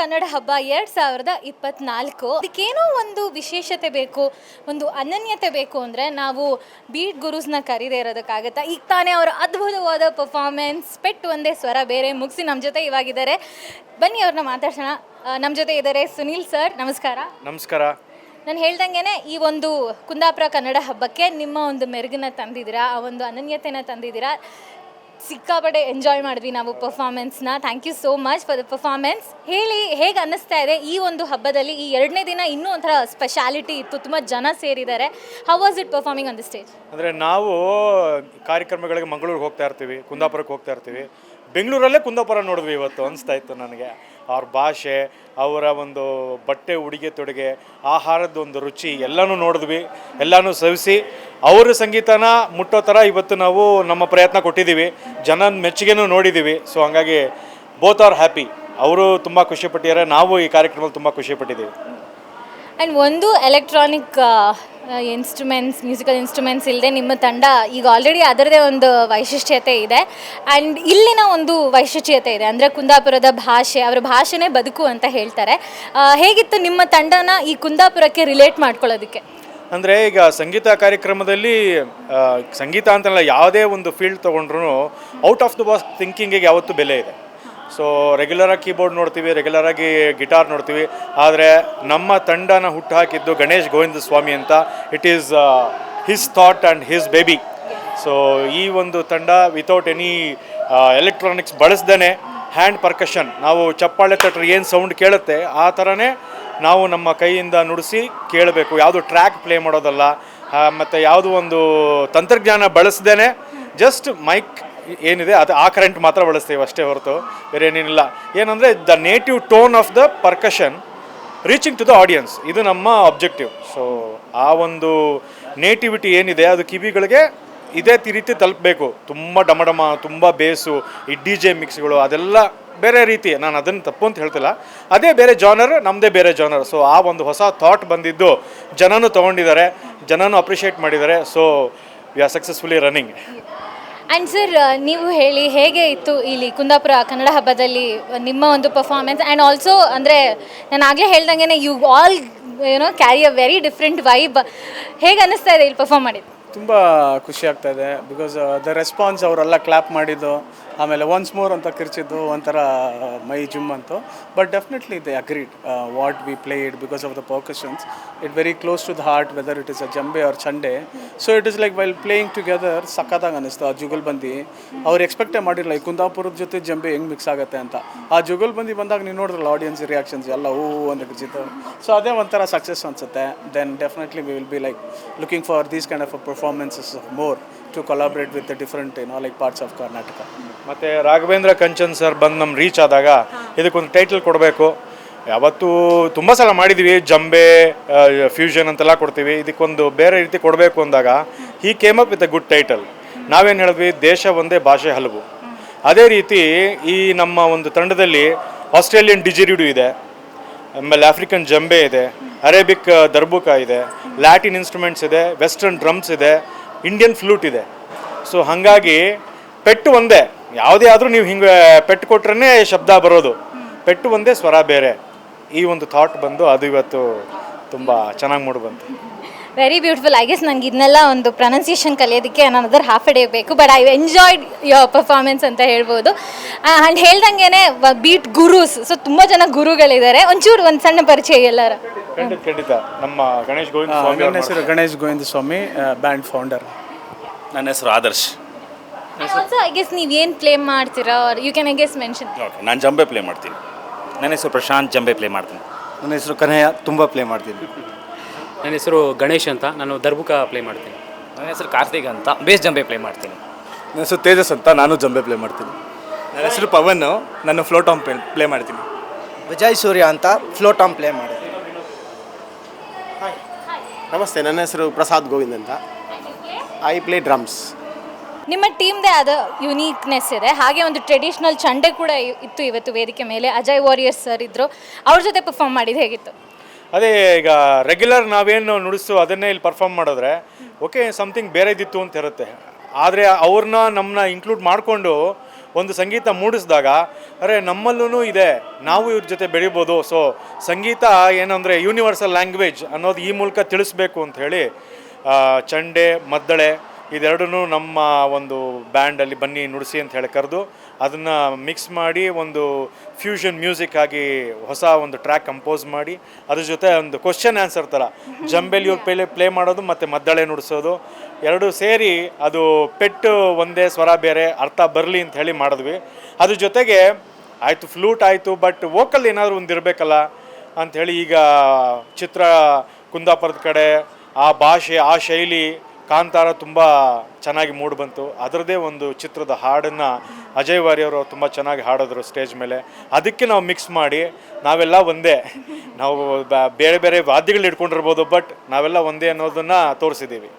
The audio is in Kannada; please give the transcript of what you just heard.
ಕನ್ನಡ ಹಬ್ಬ ಎರಡು ಸಾವಿರದ ಇಪ್ಪತ್ನಾಲ್ಕು. ಅದಕ್ಕೇನೋ ಒಂದು ವಿಶೇಷತೆ ಬೇಕು ಒಂದು ಅನನ್ಯತೆ ಬೇಕು ಅಂದರೆ ನಾವು ಬೀಟ್ ಗುರುಸ್ನ ಕರೀದೇ ಇರೋದಕ್ಕಾಗತ್ತಾ? ಈಗ ತಾನೇ ಅವರ ಅದ್ಭುತವಾದ ಪರ್ಫಾರ್ಮೆನ್ಸ್ ಪೆಟ್ಟು ಒಂದೇ ಸ್ವರ ಬೇರೆ ಮುಗಿಸಿ ನಮ್ಮ ಜೊತೆ ಇವಾಗಿದ್ದಾರೆ. ಬನ್ನಿ ಅವ್ರನ್ನ ಮಾತಾಡ್ಸೋಣ. ನಮ್ಮ ಜೊತೆ ಇದ್ದಾರೆ ಸುನೀಲ್ ಸರ್ ನಮಸ್ಕಾರ. ನಮಸ್ಕಾರ. ನಾನು ಹೇಳ್ದಂಗೆ ಈ ಒಂದು ಕುಂದಾಪುರ ಕನ್ನಡ ಹಬ್ಬಕ್ಕೆ ನಿಮ್ಮ ಒಂದು ಮೆರುಗನ್ನ ತಂದಿದ್ದೀರಾ ಆ ಒಂದು ಅನನ್ಯತೆನ ತಂದಿದ್ದೀರಾ? ಸಿಕ್ಕಾಪಟ್ಟೆ ಎಂಜಾಯ್ ಮಾಡಿದ್ವಿ ನಾವು ಪರ್ಫಾರ್ಮೆನ್ಸ್ನ thank you so much for the performance ಹೇಳಿ, ಹೇಗೆ ಅನ್ನಿಸ್ತಾ ಇದೆ ಈ ಒಂದು ಹಬ್ಬದಲ್ಲಿ? ಈ ಎರಡನೇ ದಿನ ಇನ್ನೂ ಒಂಥರ ಸ್ಪೆಷಾಲಿಟಿ ಇತ್ತು, ತುಂಬ ಜನ ಸೇರಿದ್ದಾರೆ. How was it performing on the stage ಅಂದರೆ ನಾವು ಕಾರ್ಯಕ್ರಮಗಳಿಗೆ ಮಂಗಳೂರಿಗೆ ಹೋಗ್ತಾ ಇರ್ತೀವಿ, ಕುಂದಾಪುರಕ್ಕೆ ಹೋಗ್ತಾ ಇರ್ತೀವಿ. ಬೆಂಗಳೂರಲ್ಲೇ ಕುಂದಾಪುರ ನೋಡಿದ್ವಿ ಇವತ್ತು, ಅನಿಸ್ತಾ ಇತ್ತು ನನಗೆ. ಅವ್ರ ಭಾಷೆ, ಅವರ ಒಂದು ಬಟ್ಟೆ ಉಡುಗೆ ತೊಡುಗೆ ಆಹಾರದ ಒಂದು ರುಚಿ, ಎಲ್ಲನೂ ನೋಡಿದ್ವಿ, ಎಲ್ಲನೂ ಸವಿಸಿ. ಅವರ ಸಂಗೀತನ ಮುಟ್ಟೋ ಥರ ಇವತ್ತು ನಾವು ನಮ್ಮ ಪ್ರಯತ್ನ ಕೊಟ್ಟಿದ್ದೀವಿ. ಜನ ಮೆಚ್ಚುಗೆನೂ ನೋಡಿದ್ದೀವಿ. ಸೊ ಹಂಗಾಗಿ ಬೋತ್ ಆರ್ ಹ್ಯಾಪಿ ಅವರು ತುಂಬ ಖುಷಿಪಟ್ಟಿದ್ದಾರೆ ನಾವು ಈ ಕಾರ್ಯಕ್ರಮದಲ್ಲಿ ತುಂಬ ಖುಷಿಪಟ್ಟಿದ್ದೀವಿ ಆ್ಯಂಡ್ ಒಂದು ಎಲೆಕ್ಟ್ರಾನಿಕ್ ಇನ್ಸ್ಟ್ರೂಮೆಂಟ್ಸ್ ಮ್ಯೂಸಿಕಲ್ ಇನ್ಸ್ಟ್ರೂಮೆಂಟ್ಸ್ ಇಲ್ಲದೆ ನಿಮ್ಮ ತಂಡ ಈಗ ಆಲ್ರೆಡಿ ಅದರದೇ ಒಂದು ವೈಶಿಷ್ಟ್ಯತೆ ಇದೆ. ಆ್ಯಂಡ್ ಇಲ್ಲಿನ ಒಂದು ವೈಶಿಷ್ಟ್ಯತೆ ಇದೆ. ಅಂದರೆ ಕುಂದಾಪುರದ ಭಾಷೆ, ಅವರ ಭಾಷೆನೇ ಬದುಕು ಅಂತ ಹೇಳ್ತಾರೆ. ಹೇಗಿತ್ತು ನಿಮ್ಮ ತಂಡನ ಈ ಕುಂದಾಪುರಕ್ಕೆ ರಿಲೇಟ್ ಮಾಡ್ಕೊಳ್ಳೋದಕ್ಕೆ? ಅಂದರೆ ಈಗ ಸಂಗೀತ ಕಾರ್ಯಕ್ರಮದಲ್ಲಿ ಸಂಗೀತ ಅಂತಲ್ಲ ಯಾವುದೇ ಒಂದು ಫೀಲ್ಡ್ ತೊಗೊಂಡ್ರು ಔಟ್ ಆಫ್ ದ ಬಾಕ್ಸ್ ಥಿಂಕಿಂಗಿಗೆ ಯಾವತ್ತೂ ಬೆಲೆ ಇದೆ. ಸೊ ರೆಗ್ಯುಲರಾಗಿ ಕೀಬೋರ್ಡ್ ನೋಡ್ತೀವಿ ರೆಗ್ಯುಲರಾಗಿ ಗಿಟಾರ್ ನೋಡ್ತೀವಿ. ಆದರೆ ನಮ್ಮ ತಂಡನ ಹುಟ್ಟುಹಾಕಿದ್ದು ಗಣೇಶ್ ಗೋವಿಂದ ಸ್ವಾಮಿ ಅಂತ. It is his thought and his baby so ಈ ಒಂದು ತಂಡ ವಿತೌಟ್ ಎನಿ ಎಲೆಕ್ಟ್ರಾನಿಕ್ಸ್ ಬಳಸ್ದೇ ಹ್ಯಾಂಡ್ ಪರ್ಕಷನ್ ನಾವು ಚಪ್ಪಾಳೆ ತಟ್ಟರೆ ಏನು ಸೌಂಡ್ ಕೇಳುತ್ತೆ, ಆ ಥರನೇ ನಾವು ನಮ್ಮ ಕೈಯಿಂದ ನುಡಿಸಿ ಕೇಳಬೇಕು. ಯಾವುದು ಟ್ರ್ಯಾಕ್ ಪ್ಲೇ ಮಾಡೋದಲ್ಲ ಮತ್ತು ಯಾವುದು ಒಂದು ತಂತ್ರಜ್ಞಾನ ಬಳಸ್ದೇ ಜಸ್ಟ್ ಮೈಕ್ ಏನಿದೆ, ಅದು ಆ ಕರೆಂಟ್ ಮಾತ್ರ ಬಳಸ್ತೀವಿ ಅಷ್ಟೇ ಹೊರತು ಬೇರೆ ಏನೇನಿಲ್ಲ. ಏನಂದರೆ the native tone of the percussion reaching to the audience ಇದು ನಮ್ಮ ಅಬ್ಜೆಕ್ಟಿವ್ ಸೊ ಆ ಒಂದು ನೇಟಿವಿಟಿ ಏನಿದೆ, ಅದು ಕಿವಿಗಳಿಗೆ ಇದೇ ರೀತಿ ತಲುಪಬೇಕು. ತುಂಬ ಡಮಡಮ, ತುಂಬ ಬೇಸು, ಈ ಡಿ ಜೆ ಮಿಕ್ಸ್ಗಳು ಅದೆಲ್ಲ ಬೇರೆ ರೀತಿ. ನಾನು ಅದನ್ನು ತಪ್ಪು ಅಂತ ಹೇಳ್ತಿಲ್ಲ. ಅದೇ ಬೇರೆ ಜಾನರ್ ನಮ್ಮದೇ ಬೇರೆ ಜಾನರ್ ಸೊ ಆ ಒಂದು ಹೊಸ ಥಾಟ್ ಬಂದಿದ್ದು ಜನನೂ ತೊಗೊಂಡಿದ್ದಾರೆ, ಜನನೂ ಅಪ್ರಿಷಿಯೇಟ್ ಮಾಡಿದ್ದಾರೆ. So we are successfully running and sir ನೀವು ಹೇಳಿ ಹೇಗೆ ಇತ್ತು ಇಲ್ಲಿ ಕುಂದಾಪುರ ಕನ್ನಡ ಹಬ್ಬದಲ್ಲಿ ನಿಮ್ಮ ಒಂದು ಪರ್ಫಾರ್ಮೆನ್ಸ್ ಆ್ಯಂಡ್ ಆಲ್ಸೋ ಅಂದರೆ ನಾನು ಆಗಲೇ ಹೇಳ್ದಂಗೆ ಯು ಆಲ್ ಏನೋ carry a very different vibe ಹೇಗೆ ಅನ್ನಿಸ್ತಾ ಇದೆ ಇಲ್ಲಿ ಪರ್ಫಾರ್ಮ್ ಮಾಡಿದ್ದು? ತುಂಬ ಖುಷಿ ಆಗ್ತಾ ಇದೆ ಬಿಕಾಸ್ ದ ರೆಸ್ಪಾನ್ಸ್ ಅವರೆಲ್ಲ ಕ್ಲಾಪ್ ಮಾಡಿದ್ದು ಆಮೇಲೆ ಒನ್ಸ್ ಮೋರ್ ಅಂತ ಕಿರ್ಚಿದ್ದು ಒಂಥರ ಮೈ ಜುಮ್ ಅಂತು. But definitely they agreed what we played because of the percussions it very close to the heart whether it is a djembe or chande so it is like while playing together ಸಖತ್ತಾಗಿ ಅನ್ನಿಸ್ತು ಆ ಜುಗಲ್ಬಂದಿ ಅವ್ರು ಎಕ್ಸ್ಪೆಕ್ಟೇ ಮಾಡಿರಲ್ಲ ಈ ಕುಂದಾಪುರದ ಜೊತೆ ಜಂಬೆ ಹೆಂಗೆ ಮಿಕ್ಸ್ ಆಗುತ್ತೆ ಅಂತ. ಆ ಜುಗಲ್ಬಂದಿ ಬಂದಾಗ ನೀವು ನೋಡಿದ್ರಲ್ಲ ಆಡಿಯನ್ಸ್ ರಿಯಾಕ್ಷನ್ಸ್ ಎಲ್ಲ ಹೂ ಅಂತ ಕಿರ್ಚಿತ್ತು ಸೊ ಅದೇ ಒಂಥರ ಸಕ್ಸಸ್ ಅನಿಸುತ್ತೆ. Then definitely we will be like looking for these kind of performances more to collaborate with the different ಏನೋ ಲೈಕ್ ಪಾರ್ಟ್ಸ್ ಆಫ್ ಕರ್ನಾಟಕ ಮತ್ತು ರಾಘವೇಂದ್ರ ಕಂಚನ್ ಸರ್ ಬಂದು ನಮ್ಮ ರೀಚ್ ಆದಾಗ ಇದಕ್ಕೊಂದು ಟೈಟಲ್ ಕೊಡಬೇಕು. ಯಾವತ್ತೂ ತುಂಬ ಸಲ ಮಾಡಿದ್ದೀವಿ ಜಂಬೆ ಫ್ಯೂಷನ್ ಅಂತೆಲ್ಲ ಕೊಡ್ತೀವಿ. ಇದಕ್ಕೊಂದು ಬೇರೆ ರೀತಿ ಕೊಡಬೇಕು ಅಂದಾಗ ಈ came up with a good title ನಾವೇನು ಹೇಳಿದ್ವಿ? ದೇಶ ಒಂದೇ ಭಾಷೆ ಹಲವು. ಅದೇ ರೀತಿ ಈ ನಮ್ಮ ಒಂದು ತಂಡದಲ್ಲಿ ಆಸ್ಟ್ರೇಲಿಯನ್ ಡಿಜಿರಿಡು ಇದೆ ಆಮೇಲೆ ಆಫ್ರಿಕನ್ ಜಂಬೆ ಇದೆ ಅರೇಬಿಕ್ ದರ್ಬುಕ ಇದೆ ಲ್ಯಾಟಿನ್ ಇನ್ಸ್ಟ್ರೂಮೆಂಟ್ಸ್ ಇದೆ ವೆಸ್ಟರ್ನ್ ಡ್ರಮ್ಸ್ ಇದೆ ಇಂಡಿಯನ್ ಫ್ಲೂಟ್ ಇದೆ. ಸೊ ಹಾಗಾಗಿ ಪೆಟ್ಟು ಒಂದೇ. ಯಾವುದೇ ಆದರೂ ನೀವು ಹಿಂಗೆ ಪೆಟ್ಟು ಕೊಟ್ರೇ ಶಬ್ದ ಬರೋದು. ಪೆಟ್ಟು ಒಂದೇ, ಸ್ವರ ಬೇರೆ. ಈ ಒಂದು ಥಾಟ್ ಬಂದು ಅದು ಇವತ್ತು ತುಂಬ ಚೆನ್ನಾಗಿ ಮೂಡಿ ಬಂತು. ವೆರಿ ಬ್ಯೂಟಿಫುಲ್ ಐ ಗೆಸ್ ನನಗೆ ಇದನ್ನೆಲ್ಲ ಒಂದು ಪ್ರೊನೌನ್ಸಿಯೇಷನ್ ಕಲಿಯೋದಕ್ಕೆ ನಾನು ಅದರ ಹಾಫ್ ಡೇ ಬೇಕು but I enjoyed your performance ಅಂತ ಹೇಳ್ಬೋದು. ಆ್ಯಂಡ್ ಹೇಳ್ದಂಗೆ ಬೀಟ್ ಗುರುಸ್ ಸೊ ತುಂಬ ಜನ ಗುರುಗಳಿದ್ದಾರೆ. ಒಂಚೂರು ಒಂದು ಸಣ್ಣ ಪರಿಚಯ ಎಲ್ಲರ. ಖಂಡಿತ ಖಂಡಿತ. ನಮ್ಮ ಗಣೇಶ್ ಗೋವಿಂದ ಸ್ವಾಮಿ ಅವ್ರು ನನ್ನ ಹೆಸರು ಗಣೇಶ್ ಗೋವಿಂದ ಸ್ವಾಮಿ ಬ್ಯಾಂಡ್ ಫೌಂಡರ್. ನನ್ನ ಹೆಸರು ಆದರ್ಶ್. ಆಲ್ಸೋ ಐ ಗೆಸ್ ನೀವು ಏನು ಪ್ಲೇ ಮಾಡ್ತೀರಾ? You can I guess mention okay ನಾನು ಜಂಬೆ ಪ್ಲೇ ಮಾಡ್ತೀನಿ. ನನ್ನ ಹೆಸರು ಪ್ರಶಾಂತ್ ಜಂಬೆ ಪ್ಲೇ ಮಾಡ್ತೀನಿ. ನನ್ನ ಹೆಸರು ಕನ್ಹಯ್ಯ ತುಂಬ ಪ್ಲೇ ಮಾಡ್ತೀನಿ. ನನ್ನ ಹೆಸರು ಗಣೇಶ್ ಅಂತ ನಾನು ದರ್ಬುಕ ಪ್ಲೇ ಮಾಡ್ತೀನಿ. ನನ್ನ ಹೆಸರು ಕಾರ್ತಿಕ್ ಅಂತ ಬೇಸ್ ಜಂಬೆ ಪ್ಲೇ ಮಾಡ್ತೀನಿ. ನನ್ನ ಹೆಸರು ತೇಜಸ್ ಅಂತ ನಾನು ಜಂಬೆ ಪ್ಲೇ ಮಾಡ್ತೀನಿ. ನನ್ನ ಹೆಸರು ಪವನ್ ನಾನು ಫ್ಲೋಟಾಮ್ ಪ್ಲೇ ಮಾಡ್ತೀನಿ. ವಿಜಯ್ ಸೂರ್ಯ ಅಂತ ಫ್ಲೋಟಾಮ್ ಪ್ಲೇ ಮಾಡಿದೆ. ನಮಸ್ತೆ ನನ್ನ ಹೆಸರು ಪ್ರಸಾದ್ ಗೋವಿಂದ್ ಅಂತ. ಐ ಪ್ಲೇ ಡ್ರಮ್ಸ್ ನಿಮ್ಮ ಟೀಮ್ದೇ ಆದ ಯುನೀಕ್ನೆಸ್ ಇದೆ. ಹಾಗೆ ಒಂದು ಟ್ರೆಡಿಷ್ನಲ್ ಚಂಡೆ ಕೂಡ ಇ- ಇತ್ತು ಇವತ್ತು ವೇದಿಕೆ ಮೇಲೆ. ಅಜಯ್ ವಾರಿಯರ್ಸ್ ಸರ್ ಇದ್ರು. ಅವ್ರ ಜೊತೆ ಪರ್ಫಾರ್ಮ್ ಮಾಡಿದ್ದು ಹೇಗಿತ್ತು? ಅದೇ ಈಗ ರೆಗ್ಯುಲರ್ ನಾವೇನು ನುಡಿಸು ಅದನ್ನೇ ಇಲ್ಲಿ ಪರ್ಫಾರ್ಮ್ ಮಾಡಿದ್ರೆ ಓಕೆ ಸಮಥಿಂಗ್ ಬೇರೆದಿತ್ತು ಅಂತ ಇರುತ್ತೆ. ಆದರೆ ಅವ್ರನ್ನ ನಮ್ಮನ್ನ ಇನ್ಕ್ಲೂಡ್ ಮಾಡಿಕೊಂಡು ಒಂದು ಸಂಗೀತ ಮೂಡಿಸಿದಾಗ, ಅರೆ ನಮ್ಮಲ್ಲೂ ಇದೆ, ನಾವು ಇವ್ರ ಜೊತೆ ಬೆಳಿಬೋದು ಸೊ ಸಂಗೀತ ಏನಂದರೆ ಯೂನಿವರ್ಸಲ್ ಲ್ಯಾಂಗ್ವೇಜ್ ಅನ್ನೋದು ಈ ಮೂಲಕ ತಿಳಿಸ್ಬೇಕು ಅಂತ ಹೇಳಿ ಚಂಡೆ, ಮದ್ದಳೆ ಇದೆರಡನ್ನೂ ನಮ್ಮ ಒಂದು ಬ್ಯಾಂಡಲ್ಲಿ ಬನ್ನಿ ನುಡಿಸಿ ಅಂತ ಹೇಳಿ ಕರೆದು ಅದನ್ನು ಮಿಕ್ಸ್ ಮಾಡಿ ಒಂದು ಫ್ಯೂಷನ್ ಮ್ಯೂಸಿಕ್ ಆಗಿ ಹೊಸ ಒಂದು ಟ್ರ್ಯಾಕ್ ಕಂಪೋಸ್ ಮಾಡಿ, ಅದ್ರ ಜೊತೆ ಒಂದು ಕ್ವಶನ್ ಆನ್ಸರ್ ಥರ. ಜಂಬೆಲಿ ಇವ್ರು ಪ್ಲೇ ಪ್ಲೇ ಮಾಡೋದು ಮತ್ತು ಮದ್ದಳೆ ನುಡಿಸೋದು. ಎರಡು ಸೇರಿ ಅದು ಪೆಟ್ಟು ಒಂದೇ, ಸ್ವರ ಬೇರೆ, ಅರ್ಥ ಬರಲಿ ಅಂತ ಹೇಳಿ ಮಾಡಿದ್ವಿ. ಅದ್ರ ಜೊತೆಗೆ ಆಯಿತು ಫ್ಲೂಟ್ ಆಯಿತು ಬಟ್ ವೋಕಲ್ ಏನಾದರೂ ಒಂದು ಇರಬೇಕಲ್ಲ ಅಂಥೇಳಿ ಈಗ ಚಿತ್ರ ಕುಂದಾಪುರದ ಕಡೆ, ಆ ಭಾಷೆ, ಆ ಶೈಲಿ ಕಾಂತಾರ ತುಂಬ ಚೆನ್ನಾಗಿ ಮೂಡಿ ಬಂತು. ಅದರದೇ ಒಂದು ಚಿತ್ರದ ಹಾಡನ್ನು ಅಜಯ್ ವಾರಿಯವರು ತುಂಬ ಚೆನ್ನಾಗಿ ಹಾಡಿದ್ರು ಸ್ಟೇಜ್ ಮೇಲೆ. ಅದಕ್ಕೆ ನಾವು ಮಿಕ್ಸ್ ಮಾಡಿ, ನಾವೆಲ್ಲ ಒಂದೇ. ನಾವು ಬೇರೆ ಬೇರೆ ವಾದ್ಯಗಳು ಇಟ್ಕೊಂಡಿರ್ಬೋದು ಬಟ್ ನಾವೆಲ್ಲ ಒಂದೇ ಅನ್ನೋದನ್ನು ತೋರಿಸಿದ್ದೀವಿ.